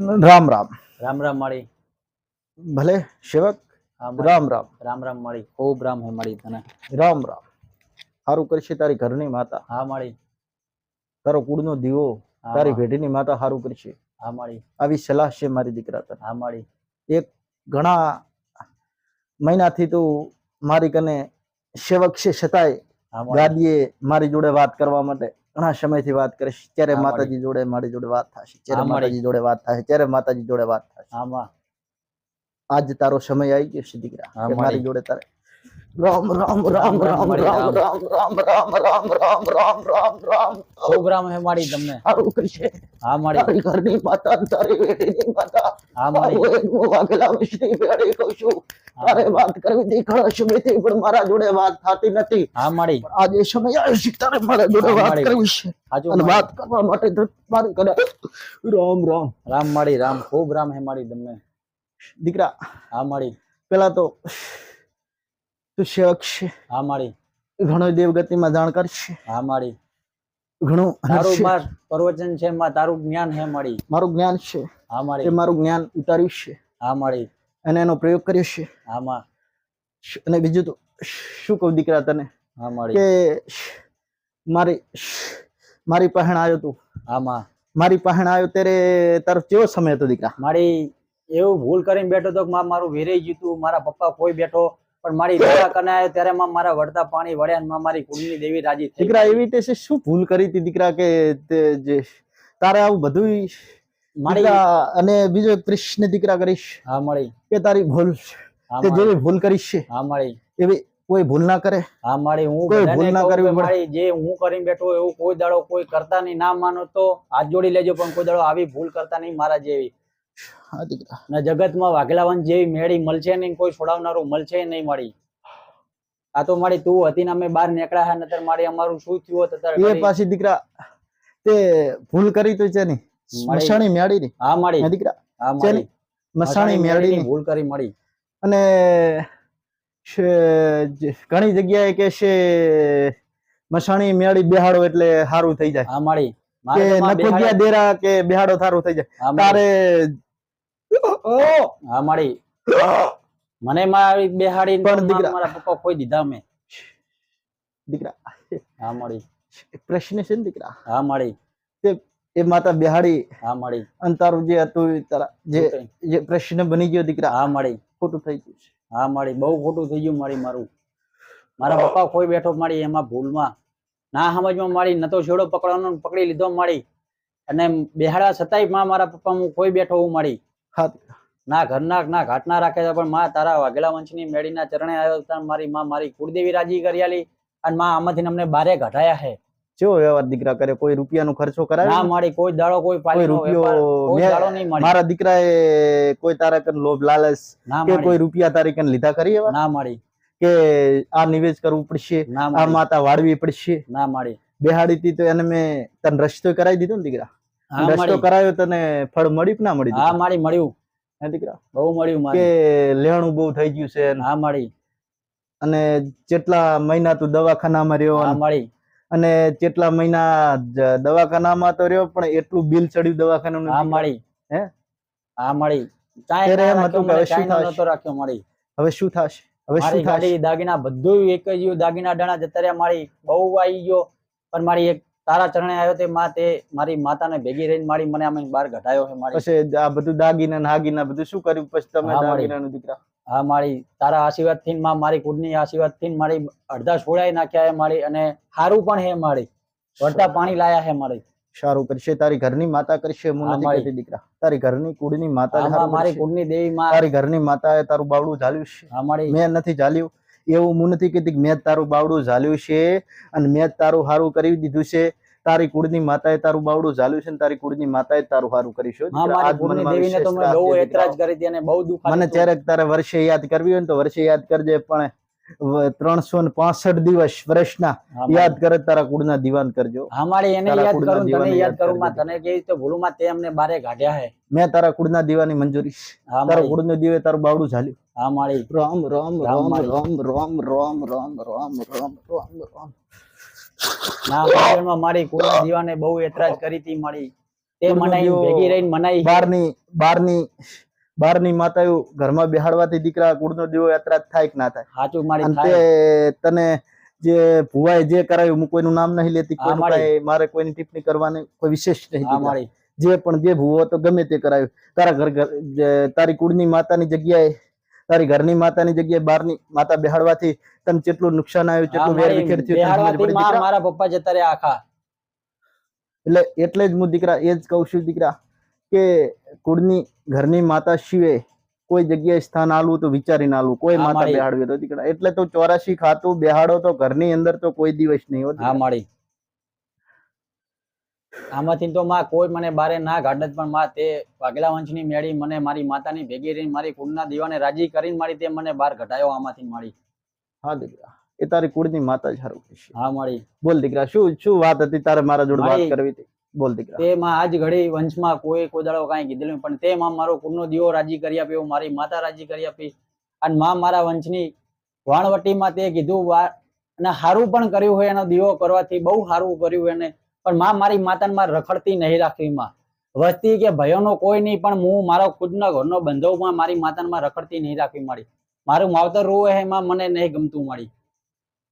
રામ રામ. રામ રામ માળી. ભલે સેવક રામ રામ. રામ રામ માળી. ખૂબ રામ હે માળી તને. રામ રામ. સારું કરશે તારી ઘરની માતા. હા માળી. તારો કુળનો દીવો તારી ભેટીની માતા સારું કરશે. હા માળી. આવી સલાહ છે મારી દીકરા તને. હા માળી. એક ઘણા મહિનાથી તું મારી કને સેવક છે છતાંય ગાદીએ મારી જોડે વાત કરવા માટે ઘણા સમયથી વાત કરીશ ત્યારે માતાજી જોડે મારી જોડે વાત થશે ત્યારે માતાજી જોડે વાત થશે ત્યારે માતાજી જોડે વાત થશે આજ તારો સમય આવી ગયો છે દીકરા. મારી જોડે તારે રામ રામ રામ રામ, રામ રામ રામ રામ રામ રામ રામ રામ રામ ખૂબ રામ હે મારી તમને સારું કરશે હા મારી તારી ઘરની માતા તારી બેટીની માતા હા મારી હું વાઘેલા વિશની બેડી કહું છું તારે વાત કરવી હતી ઘણા સમયથી પણ મારા જોડે વાત થતી નથી હા મારી આજે સમય આવ્યો છે તારે મારા જોડે વાત કરવી છે અને વાત કરવા માટે તો મારી કને રામ રામ રામ મારી રામ ખૂબ રામ હે મારી તમને દીકરા હા મારી પેલા તો તું છે. હા માળી ઘણો દેવગતિમાં જાણકાર છે હા માળી ઘણું તારું હર્ષ. પ્રવચન છે માં તારું જ્ઞાન હે માળી મારું જ્ઞાન છે. હા એ મારું જ્ઞાન ઉતાર્યું છે. હા માળી અને એનો પ્રયોગ કર્યો છે. હા માં. અને બીજું તો શું કહું દીકરા તને? હા માળી કે મારી મારી પહેણ આવ્યો તું. હા માં. મારી પહેણ આવ્યો ત્યારે તારો કેવો સમય હતો દીકરા? મારી એવું ભૂલ કરીને બેઠો તો મારું વેરાઈ ગયું તું. મારા પપ્પા કોઈ બેઠો પણ મારી દયા કનાય ત્યારે માં મારા વડતા પાણી વળ્યા માં મારી કુળની દેવી રાજી થઈ દીકરા એવી રીતે શું ભૂલ કરી હતી દીકરા કે જે તારે આવું બધું મારી અને બીજો કૃષ્ણ દીકરા કરીશ? હા મળી કે તારી ભૂલ તે જેવી ભૂલ કરીશ હા મળી એવી કોઈ ભૂલ ના કરે? હા માળી હું કોઈ ભૂલ ના કરવી પડે. જે હું કરીને બેઠો એવું કોઈ દાડો કોઈ કરતા નહીં. ના માનો તો હાથ જોડી લેજો પણ કોઈ દાડો આવી ભૂલ કરતા નહીં મારા જેવી. હા દીકરા. ને જગતમાં વાઘેલાવન જેવી મેળી મળશે નહીં કોઈ છોડાવનારું મળશે નહીં મળી. આ તો મારી તું હતી ને અમે બહાર નીકળ્યા હા નતર મારી અમારું શું થયું હોત અત્યારે એ પાછી દીકરા તે ભૂલ કરી તો છે ની મસાણી મેળી. ની હા મારી દીકરા. હા મારી મસાણી મેળી ની ભૂલ કરી મળી. અને ઘણી જગ્યાએ કે છે મસાણી મેળી બેહાડો એટલે સારું થઈ જાય. હા માળી. કે મારે નખોદિયા દેરા કે બેહાડો સારું થઈ જાય. તારે હા મારી. મને મારી બેહાડી પણ દીકરા- મારા પપ્પા કોઈ દીધા મેં દીકરા. હા મારી. પ્રશ્ન છે ને દીકરા. હા માળી એ માતા બેહાડી હા મારી. અને તારું જે હતું તારા જે જે પ્રશ્ન બની ગયો દીકરા. હા માળી ખોટું થઈ ગયું છે. હા મારી. બહુ ખોટું થઈ ગયું મારી મારું. મારા પપ્પા કોઈ બેઠો મારી એમાં ભૂલમાં. ના સમજમાં મારી નતો છેડો પકડવાનો પકડી લીધો મારી. અને બેહાડા છતાંયમાં મારા પપ્પા હું કોઈ બેઠો હું મારી. ના ઘરના ના ઘાટના રાખે છે પણ માં તારા વાઘેલા વંશની મેળીના ચરણે આવ્યો મારી માં મારી કુળદેવી રાજી કરી અને માં આમાંથી અમને બારે ઘટાયા હે. કેવો વ્યવહાર દીકરા કરે? કોઈ રૂપિયાનો ખર્ચો ના મારી કોઈ દાડો કોઈ કોઈ રૂપિયો મારા દીકરાએ કોઈ તારા કન લોભ લાલચ કે કોઈ રૂપિયા તારી કન લીધા કરી એવા? ના મારી. કે આ નિવેશ કરવું પડશે ના આ માતા વાળવી પડશે? ના મારી. બેહાડી થી તો એને મેં તને રસ્તો કરાવી દીધો ને દીકરા? હા કરાયો તને ફળ મળી કે ના મળી હા મારી મળ્યું હે દીકરા? બહુ મળ્યું કે લેણું બહુ થઈ ગયું છે હા મળી. અને કેટલા મહિના તું દવાખાનામાં રહ્યો હા મળી. અને કેટલા મહિના દવાખાનામાં તો રહ્યો પણ એટલું બિલ ચડ્યું દવાખાનાનું હા. મળી. હે? હા મળી. ત્યારે એમ હતું કે હવે શું થશે? રાખ્યો મળી. હવે શું થશે? હવે શું થશે? દાગીના બધું એક જ દાગીના દાણા જતા રહ્યા મારી બહુ આવી ગયો પણ મારી એક તારા ચરણે આવ્યો તે માં તે મારી માતાને ભેગી રહીને મારી મને આમાં બહાર ઘટાયો છે મારી. પછી આ બધું દાગીના ને હાગીના બધું શું કર્યું? પછી તમે હા, નું દીકરા. હા મારી. તારા આશીર્વાદથી માં મારી કુળની આશીર્વાદથી મારી અડધા છોડાઈ નાખ્યા હે મારી અને હારું પણ હે મારી. વળતા પાણી લાયા હે મારી. સારું કરશે. તારી ઘરની માતા કરશે હું નથી કહેતી દીકરા. તારી ઘરની કુળની માતા મારી. કુળની દેવી માં તારી ઘરની માતાએ તારું બાવડું ઝાલ્યું છે. મારી. મેં નથી ઝાલ્યું. એવું હું નથી કહેતી કે મેં તારું બાવડું ઝાલ્યું છે અને મેં તારું હારું કરી દીધું છે. તારી કુળની માતાએ તારું બાવડું ઝાલ્યું છે ને તારી કુળની માતાએ તારું હારું દેવીને તો મેં બહુ એતરાજ કરી હતી અને બહુ દુઃખ મને ક્યારેક તારે વર્ષે યાદ કરવી હોય ને તો વર્ષે યાદ કરજે પણ ત્રણસો ને પાસઠ દિવસ વર્ષના યાદ કરે તારા કુળના દિવાન કરજો. હા એને તારા યાદ કુળના કરું તને યાદ યાદ કરું માં તને કેવી તો ભૂલું માં તે અમને બારે કાઢ્યા હે. મેં તારા કુળના દીવાની મંજૂરી તારા કુળનો દીવે તારું બાવડું ઝાલ્યું. હા મારી રામ રામ રામ રામ રામ રામ રામ રામ રામ રામ રામ. ના મારી મારી કોઈ દીવાને બહુ એતરાજ કરી હતી મારી. તે મનાઈ ભેગી રહીને મનાઈ બારની બારની બારની માતાઓ ઘરમાં બેહાડવાથી દીકરા કુળનો દીવો એતરાજ થાય કે ના થાય? સાચું મારી થાય તને જે ભુવાએ જે કરાયું હું કોઈનું નામ નહીં લેતી હા, કોઈનું મારી. કોઈની ટિપ્પણી કરવાની કોઈ વિશેષ નહીં મારી. જે પણ જે ભૂવો તો ગમે તે કરાયું તારા ઘર તારી કુળની માતાની જગ્યાએ તારી ઘરની માતાની જગ્યાએ બહારની માતા બેહાડવાથી તને કેટલું નુકસાન આવ્યું કેટલું વેર વિખેર થયું? મારા પપ્પા જતા રહ્યા આખા એટલે એટલે જ હું દીકરા એ જ કહું છું દીકરા કે કુળની ઘરની માતા સિવાય કોઈ જગ્યાએ સ્થાન આલવું તો વિચારીને આલવું કોઈ માતા બેહાડવી તો દીકરા એટલે તો ચોરાશી ખાતું બેહાડો તો ઘરની અંદર તો કોઈ દિવસ નહીં હો હા દીકરા. આમાંથી તો માં કોઈ મને બારે ના ગાડત પણ માં તે વાઘેલા વંશની મેળી મને મારી માતાની ભેગી રહીને મારી કુળના દીવાને રાજી કરીને મારી તે મને બહાર ઘટાયો આમાંથી મારી હા દીકરા એ તારી કુળની માતા જ હારું કહેશે. હા મારી બોલ દીકરા શું શું વાત હતી? તારે મારા જોડે વાત કરવી હતી. બોલ દીકરા. તે માં આજ ઘડી વંશમાં કોઈ કોદાળો કાંઈ કીધેલું પણ તે માં મારો કુળનો દીવો રાજી કરી આપ્યો મારી માતા રાજી કરી આપી. અને માં મારા વંશની વાણવટીમાં તે કીધું અને સારું પણ કર્યું હોય એનો દીવો કરવાથી બહુ સારું કર્યું એને. પણ માં મારી માતાને માં રખડતી નહીં રાખવી માં વસ્તી કે ભયોનો કોઈ નહીં પણ હું મારો ખુદના ઘરનો બંધવમાં મારી માતાને માં રખડતી નહીં રાખવી મારી. મારું માવતર રોવે હે માં મને નહીં ગમતું મારી.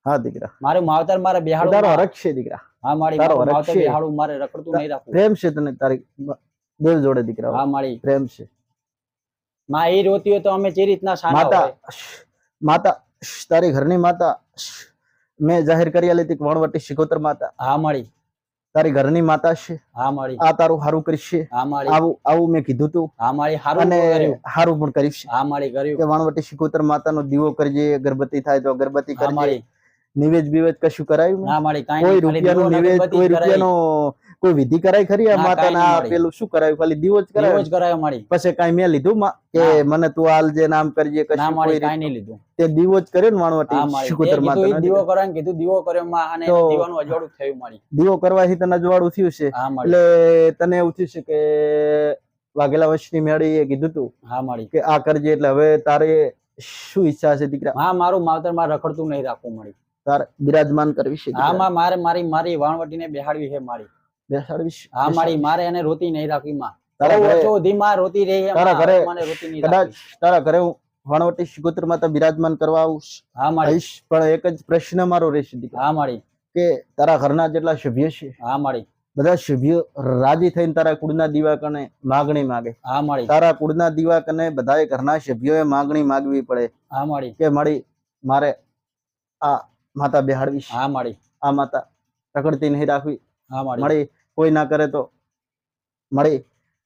હા દીકરા. મારું માવતર મારે તારો હરખ છે દીકરા. હા મારી માવતર. બેહાડું મારે રખડતું નહીં રાખવું. પ્રેમ છે તને તારી દિલ જોડે દીકરા. હા મારી. પ્રેમ છે. માં એ રોતી હોય તો અમે જે રીતના માતા માતા તારી ઘરની માતા મેં જાહેર કરી હતી વણવટી શિકોતર માતા. હા મારી. તારી ઘરની માતા છે. હા મારી. આ તારું હારું કરશે હા મારી. આવું આવું મેં કીધું તું. હા મારી હારું અને સારું પણ કરીશ. હા મારી કર્યું. કે વણવટી શિકોતર માતાનો દીવો કરજે અગરબત્તી થાય તો અગરબત્તી કરજે. મારી બિવેજ કશું કરાયું ના મળી કોઈ રૂપિયાનો અગરબત્તી કોઈ રૂપિયાનો કોઈ વિધિ કરાઈ ખરી આ માતાના? પેલું શું કરાયું? ખાલી દીવો જ કરાયો? જ કરાયો મળી. પછી કઈ મેં લીધું કે મને તું હાલ જે નામ કરજે કશું ના મળી કાંઈ નહીં લીધું. તે દીવો જ કર્યો ને વાણવટી તે કીધું દીવો કરાય કીધું દીવો કર્યો માં અને દીવાનું અજવાળું થયું મળી. દીવો કરવાથી તને અજવાળું થયું છે. એટલે તને એવું થયું છે કે વાઘેલા વંશની મેળી એ કીધું તું હા મળી. કે આ કરજે એટલે હવે તારે શું ઈચ્છા છે દીકરા? હા મારું માવતરમાં રખડતું નહીં રાખવું મારી તારે બિરાજમાન કરવી છે હા માં મારે મારી મારી વાણવટીને બેહાડવી છે મારી. બેસાડવી? હા મારી મારે એને રોતી નહીં રાખવી માં. તારા ઘરે- વર્ષો રોતી રહી છે તારા ઘરે મને રોતી નહીં કદાચ તારા ઘરે હું વાણવટી શિકોતર તો બિરાજમાન કરવા આવું હા મારી. પણ એક જ પ્રશ્ન મારો રહેશે દીકરા. હા મારી. કે તારા ઘરના જેટલા સભ્ય છે હા મારી. બધા સભ્યો રાજી થઈને તારા કુળના દીવા કને માગણી માગે. હા મારી. તારા કુળના દીવા કને બધાએ ઘરના સભ્યોએ માગણી માગવી પડે. હા મારી. કે મારી મારે આ માતા બેહાડવી હા મારી આ માતા રખડતી નહીં રાખવી. હા મારી મળી કોઈ ના કરે તો મળી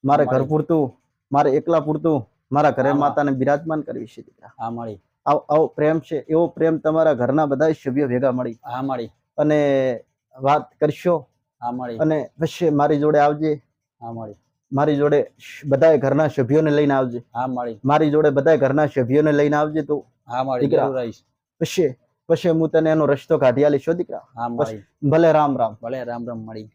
મારે ઘર પૂરતું મારે એકલા પૂરતું મારા ઘરે માતાને બિરાજમાન કરવી છે દીકરા. હા મળી. આવો આવો પ્રેમ છે એવો પ્રેમ તમારા ઘરના બધા સભ્યો ભેગા મળી. હા મળી. અને વાત કરશો હા મળી. અને પછી મારી જોડે આવજે. હા મળી. મારી જોડે બધાય ઘરના સભ્યોને લઈને આવજે. હા મળી. મારી જોડે બધાય ઘરના સભ્યોને લઈને આવજે તો. હા મારી દીકરા. પછી હું તને એનો રસ્તો કાઢી આલીશ શોધી દીકરા. હા ભલે રામ રામ. ભલે રામ રામ મળી